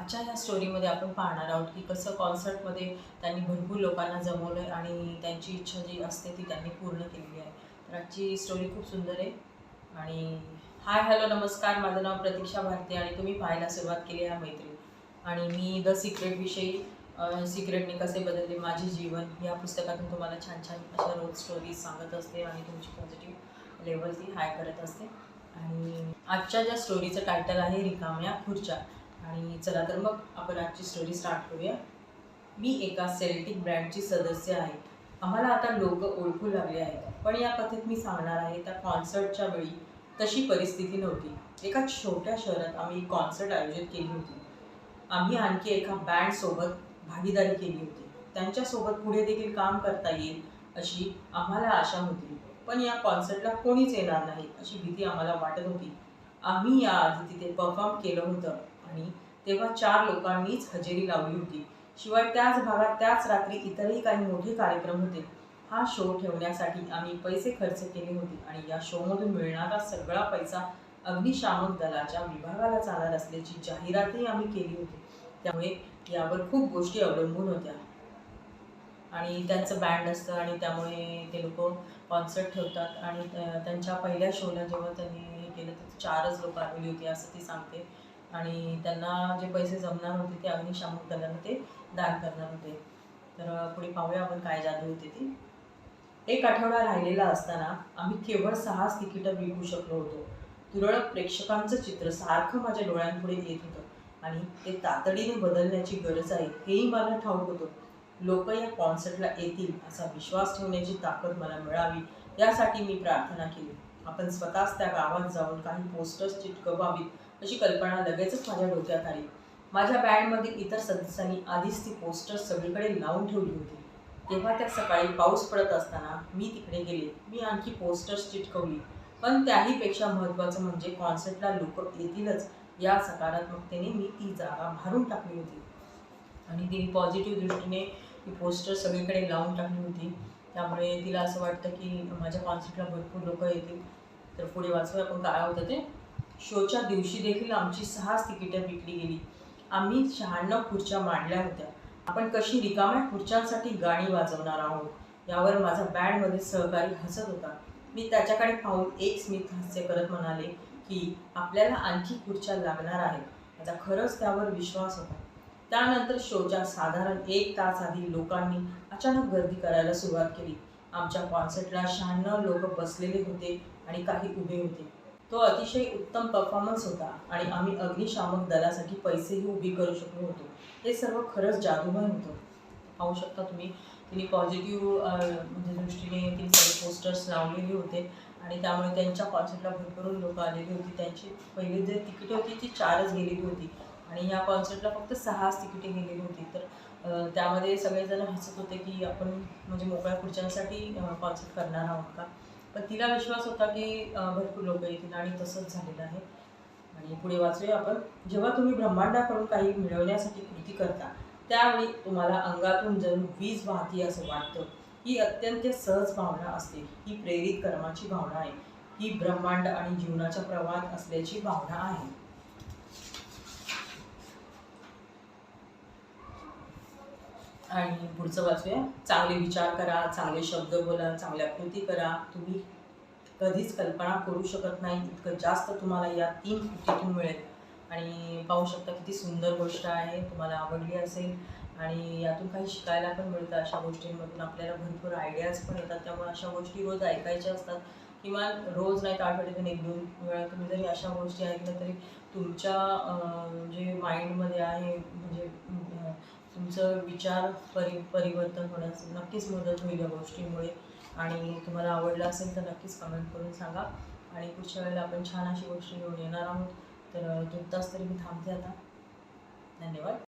आजच्या ह्या स्टोरीमध्ये आपण पाहणार आहोत की कसं कॉन्सर्टमध्ये त्यांनी भरपूर लोकांना जमवलं आणि त्यांची इच्छा जी असते ती त्यांनी पूर्ण केलेली आहे. तर आजची स्टोरी खूप सुंदर आहे. आणि हाय हॅलो नमस्कार. माझं नाव प्रतीक्षा भारती आणि तुम्ही पाहायला सुरुवात केली आहे मैत्री. आणि मी द सिक्रेटविषयी सिक्रेटने कसे बदलले माझे जीवन या पुस्तकातून तुम्हाला छान छान अशा रोज स्टोरीज सांगत असते आणि तुमची पॉझिटिव्ह लेवल ती हाय करत असते. आणि आजच्या ज्या स्टोरीचं टायटल आहे रिकाम्या खुर्च्या आणि चला तर मग आपण आजची स्टोरी स्टार्ट करूया. मी एका सेल्टिक ब्रँडची सदस्य आहे. आम्हाला आता लोक ओळखू लागले आहेत. पण या कथेत मी सांगणार आहे त्या कॉन्सर्टच्या वेळी तशी परिस्थिती नव्हती. एका छोट्या शहरात आम्ही कॉन्सर्ट आयोजित केली होती. आम्ही आणखी एका बँडसोबत भागीदारी केली होती. त्यांच्यासोबत पुढे देखील काम करता येईल अशी आम्हाला आशा होती. पण या कॉन्सर्टला कोणीच येणार नाही अशी भीती आम्हाला वाटत होती. आम्ही याआधी तिथे परफॉर्म केलं होतं. आणि तेव्हा चार लोकांनीच हजेरी लावली होती. शिवाय त्याच भागात त्याच रात्री इतरही काही मोठे कार्यक्रम होते. हा शो ठेवण्यासाठी आम्ही पैसे खर्च केले होते आणि या शोमधून मिळणारा सगळा पैसा अग्निशामक दलाच्या विभागाला चालणार असल्याची जाहिरातही आम्ही केली होती. त्यामुळे यावर खूप गोष्टी अवलंबून होत्या. आणि त्यांचं बँड असतं आणि त्यामुळे ते लोक कॉन्सर्ट ठेवतात आणि त्यांच्या पहिल्या शोला जेव्हा त्यांनी हे केलं तर चारच लोक आलेली होती असं ती सांगते. आणि त्यांना जे पैसे जमणार होते ते अग्निशामक दलाला ते दान करणार होते. तर पुढे पाहूया आपण काय जादू होती ती. एक आठवडा राहिलेला असताना आम्ही केवळ सहाच तिकीटं विकू शकलो होतो. तुरळक प्रेक्षकांचं चित्र सारखं माझ्या डोळ्यांपुढे येत होतं आणि ते तातडीने बदलण्याची गरज आहे हेही मला ठाऊक होतं. लोक या कॉन्सर्टला येतील असा विश्वास ठेवण्याची ताकद मला मिळावी यासाठी मी प्रार्थना केली. आपण स्वतःच त्या गावात जाऊन काही पोस्टर्स चिटकवावीत अशी कल्पना लगेचच माझ्या डोक्यात आली. माझ्या बँडमधील इतर सदस्यांनी आधीच ती पोस्टर्स सगळीकडे लावून ठेवली होती. तेव्हा त्या सकाळी पाऊस पडत असताना मी तिकडे गेले. मी आणखी पोस्टर्स चिटकवली. पण त्याहीपेक्षा महत्त्वाचं म्हणजे कॉन्सर्टला लोक येतीलच या सकारात्मकतेने मी ती जागा भरून टाकली होती. आणि तिने पॉझिटिव्ह दृष्टीने ती पोस्टर सगळीकडे लावून टाकली होती. त्यामुळे तिला असं वाटतं की माझ्या कॉन्सर्टला भरपूर लोक येतील. तर पुढे वाचूया आपण काय होतं ते. शोच्या दिवशी देखील आमची सहाच तिकिटं विकली गेली. आम्ही शहाण्णव खुर्च्या मांडल्या होत्या. आपण कशी रिकाम्या खुर्च्यांसाठी गाणी वाजवणार आहोत? यावर माझा बँडमध्ये सहकारी हसत होता. मी त्याच्याकडे पाहून एक स्मित हास्य करत म्हणाले की आपल्याला आणखी खुर्च्या लागणार आहेत. माझा खरंच त्यावर विश्वास होता. त्यानंतर शोच्या साधारण एक तास आधी लोकांनी अचानक गर्दी करायला सुरुवात केली. आमच्या कॉन्सर्टला शहाण्णव लोक बसलेले होते आणि काही उभे होते. तो अतिशय उत्तम परफॉर्मन्स होता आणि आम्ही अग्निशामक दलासाठी पैसेही उभी करू शकलो होतो. हे सर्व खरंच जादूमय होतं. पाहू शकता तुम्ही तिने पॉझिटिव्ह म्हणजे दृष्टीने तिने सगळे पोस्टर्स लावलेले होते आणि त्यामुळे त्यांच्या कॉन्सर्टला भरपूर लोक आलेली होती. त्यांची पहिली जे तिकीटं होती ती चारच गेलेली होती. आणि या कॉन्सर्टला फक्त सहाच तिकिटे गेलेली होती. तर त्यामध्ये सगळेजण हसत होते की आपण म्हणजे मोकळ्या खुर्च्यांसाठी कॉन्सर्ट करणार आहोत का? पण तिला विश्वास होता की भरपूर लोक येतील आणि तसंच झालेलं आहे. आणि पुढे वाचूया आपण. जेव्हा तुम्ही ब्रह्मांडाकडून काही मिळवण्यासाठी कृती करता त्यावेळी तुम्हाला अंगातून जणू वीज वाहती असं वाटतं. ही अत्यंत सहज भावना असते. ही प्रेरित कर्माची भावना आहे. ही ब्रह्मांड आणि जीवनाच्या प्रवाहात असल्याची भावना आहे. आणि पुढचं वाचूया. चांगले विचार करा चांगले शब्द बोला चांगल्या कृती करा. तुम्ही कधीच कल्पना करू शकत नाही. इतकं जास्त तुम्हाला या तीन कृतीतून मिळेल. आणि पाहू शकता किती सुंदर गोष्ट आहे. तुम्हाला आवडली असेल. आणि यातून काही शिकायला पण मिळतं अशा गोष्टींमधून. आपल्याला भरपूर आयडियाज पण येतात. त्यामुळे अशा गोष्टी रोज ऐकायच्या असतात. किंवा रोज नाही तर आठवड्यातून एक दोन वेळा तुम्ही जरी अशा गोष्टी ऐकल्या तरी तुमच्या जे माइंडमध्ये आहे म्हणजे तुमचं विचार परि परिवर्तन होण्यास नक्कीच मदत होईल या गोष्टीमुळे. आणि तुम्हाला आवडलं असेल तर नक्कीच कमेंट करून सांगा. आणि पुढच्या वेळेला आपण छान अशी गोष्टी घेऊन येणार आहोत. तर तुर्तास तरी मी थांबते आता. धन्यवाद.